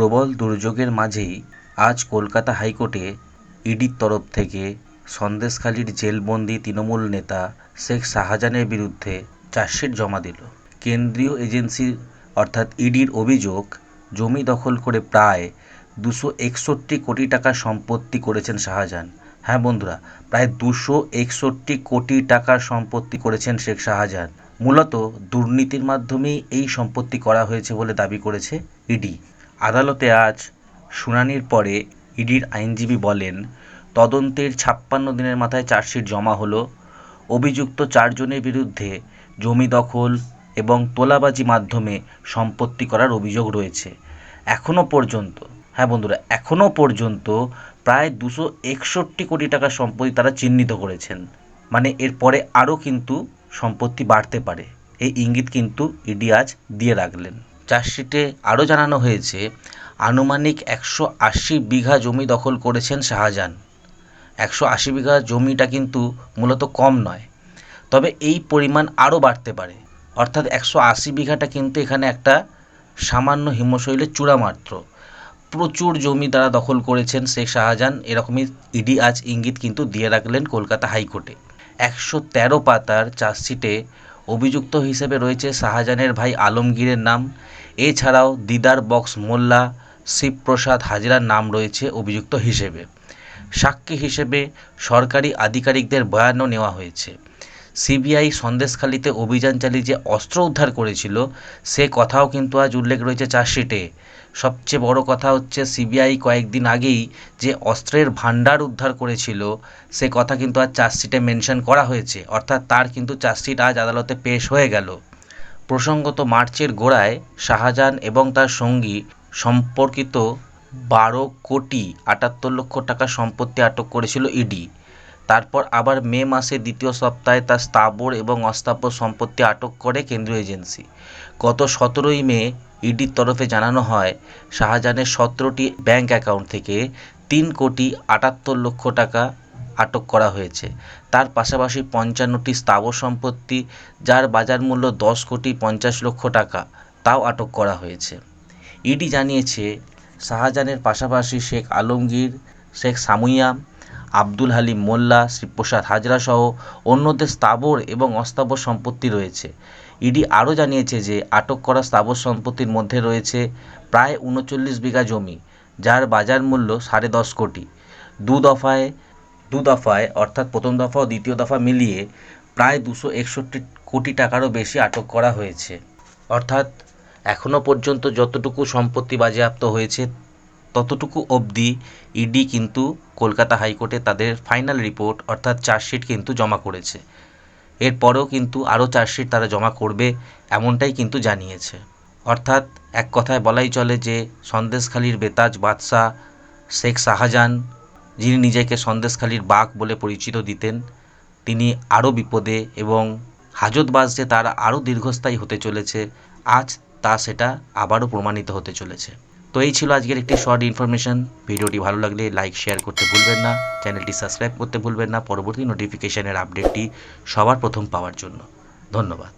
প্রবল দুর্যোগের মাঝেই আজ কলকাতা হাইকোর্টে ইডির তরফ থেকে সন্দেশখালির জেলবন্দি তৃণমূল নেতা শেখ শাহজাহানের বিরুদ্ধে চার্জশিট জমা দিল। কেন্দ্রীয় এজেন্সি অর্থাৎ ইডির অভিযোগ, জমি দখল করে প্রায় দুশো একষট্টি কোটি টাকার সম্পত্তি করেছেন শাহজাহান। হ্যাঁ বন্ধুরা, প্রায় দুশো একষট্টি কোটি টাকার সম্পত্তি করেছেন শেখ শাহজাহান। মূলত দুর্নীতির মাধ্যমেই এই সম্পত্তি করা হয়েছে বলে দাবি করেছে ইডি। আদালতে আজ শুনানির পরে ইডির আইনজীবী বলেন, তদন্তের ছাপ্পান্ন দিনের মাথায় চার্জশিট জমা হলো। অভিযুক্ত চারজনের বিরুদ্ধে জমি দখল এবং তোলাবাজি মাধ্যমে সম্পত্তি করার অভিযোগ রয়েছে। এখনও পর্যন্ত হ্যাঁ বন্ধুরা এখনও পর্যন্ত প্রায় দুশো একষট্টি কোটি টাকার সম্পত্তি তারা চিহ্নিত করেছেন। মানে এরপরে আরও কিন্তু সম্পত্তি বাড়তে পারে। এই ইঙ্গিত কিন্তু ইডি আজ দিয়ে রাখলেন। চার্জশিটে আরও জানানো হয়েছে, আনুমানিক একশো আশি বিঘা জমি দখল করেছেন শাহজাহান। একশো আশি বিঘা জমিটা কিন্তু মূলত কম নয়, তবে এই পরিমাণ আরও বাড়তে পারে। অর্থাৎ একশো আশি বিঘাটা কিন্তু এখানে একটা সামান্য হিমশৈলের চূড়া মাত্র প্রচুর জমি তারা দখল করেছেন শেখ শাহজাহান, এরকমই ইডি আজ ইঙ্গিত কিন্তু দিয়ে রাখলেন কলকাতা হাইকোর্টে। একশো তেরো পাতার চার্জশিটে অভিযুক্ত হিসেবে রয়েছে শাহজাহানের ভাই আলমগীরের নাম। এছাড়াও দিদার বক্স মোল্লা, শিবপ্রসাদ হাজরার নাম রয়েছে অভিযুক্ত হিসেবে। সাক্ষী হিসেবে সরকারি আধিকারিকদের বয়ানও নেওয়া হয়েছে। সিবিআই সন্দেশখালিতে অভিযান চালিয়ে যে অস্ত্র উদ্ধার করেছিল, সে কথাও কিন্তু আজ উল্লেখ রয়েছে চার্জশিটে। সবচেয়ে বড় কথা হচ্ছে সিবিআই কয়েকদিন আগেই যে অস্ত্রের ভাণ্ডার উদ্ধার করেছিল, সে কথা কিন্তু আজ চার্জশিটে মেনশন করা হয়েছে। অর্থাৎ তার কিন্তু চার্জশিট আজ আদালতে পেশ হয়ে গেল। প্রসঙ্গত মার্চের গোড়ায় শাহজাহান এবং তার সঙ্গী সম্পর্কিত বারো কোটি আটাত্তর লক্ষ টাকা সম্পত্তি আটক করেছিল ইডি। তারপর আবার মে মাসের দ্বিতীয় সপ্তাহে তার স্থাবর এবং অস্থাবর সম্পত্তি আটক করে কেন্দ্রীয় এজেন্সি। গত সতেরোই মে ইডির তরফে জানানো হয়, শাহজাহানের সতেরোটি ব্যাংক অ্যাকাউন্ট থেকে তিন কোটি আটাত্তর লক্ষ টাকা আটক করা হয়েছে। তার পাশাপাশি পঞ্চান্নটি স্থাবর সম্পত্তি, যার বাজার মূল্য দশ কোটি পঞ্চাশ লক্ষ টাকা, তাও আটক করা হয়েছে। ইডি জানিয়েছে, শাহজাহানের পাশাপাশি শেখ আলমগীর, শেখ সামুইয়া আব্দুল হালিম মোল্লা শ্রীপ্রসাদ হাজরা সহ অন্যদের স্থাবর এবং অস্থাবর সম্পত্তি রয়েছে। ইডি আরও জানিয়েছে যে, আটক করা স্থাবর সম্পত্তির মধ্যে রয়েছে প্রায় উনচল্লিশ বিঘা জমি, যার বাজার মূল্য সাড়ে দশ কোটি। দু দফায় দু দফায়, অর্থাৎ প্রথম দফা ও দ্বিতীয় দফা মিলিয়ে প্রায় দুশো একষট্টি কোটি টাকারও বেশি আটক করা হয়েছে। অর্থাৎ এখনও পর্যন্ত যতটুকু সম্পত্তি বাজেয়াপ্ত হয়েছে ততটুকু অবধি ইডি কিন্তু কলকাতা হাইকোর্টে তাদের ফাইনাল রিপোর্ট অর্থাৎ চার্জশিট কিন্তু জমা করেছে। এরপরেও কিন্তু আরও চার্জশিট তারা জমা করবে এমনটাই কিন্তু জানিয়েছে। অর্থাৎ এক কথায় বলাই চলে যে সন্দেশখালির বেতাজ বাদশাহ শেখ শাহজাহান, যিনি নিজেকে সন্দেশখালির বাঘ বলে পরিচিত দিতেন, তিনি আরও বিপদে এবং হাজতবাস যে তার আরও দীর্ঘস্থায়ী হতে চলেছে। আজ তা সেটা আবারও প্রমাণিত হতে চলেছে। তো এই ছিল আজকের একটি শর্ট ইনফরমেশন ভিডিওটি ভালো লাগলে লাইক শেয়ার করতে ভুলবেন না। চ্যানেলটি সাবস্ক্রাইব করতে ভুলবেন না। পরবর্তী নোটিফিকেশানের আপডেটটি সবার প্রথম পাওয়ার জন্য। ধন্যবাদ।